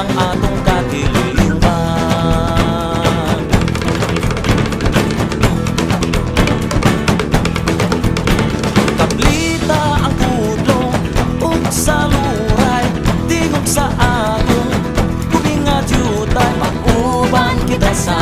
ang atong katiliwan Kaplita ang kudlong ug saluray Tingog sa atong kuningat yutay Makuban kita sa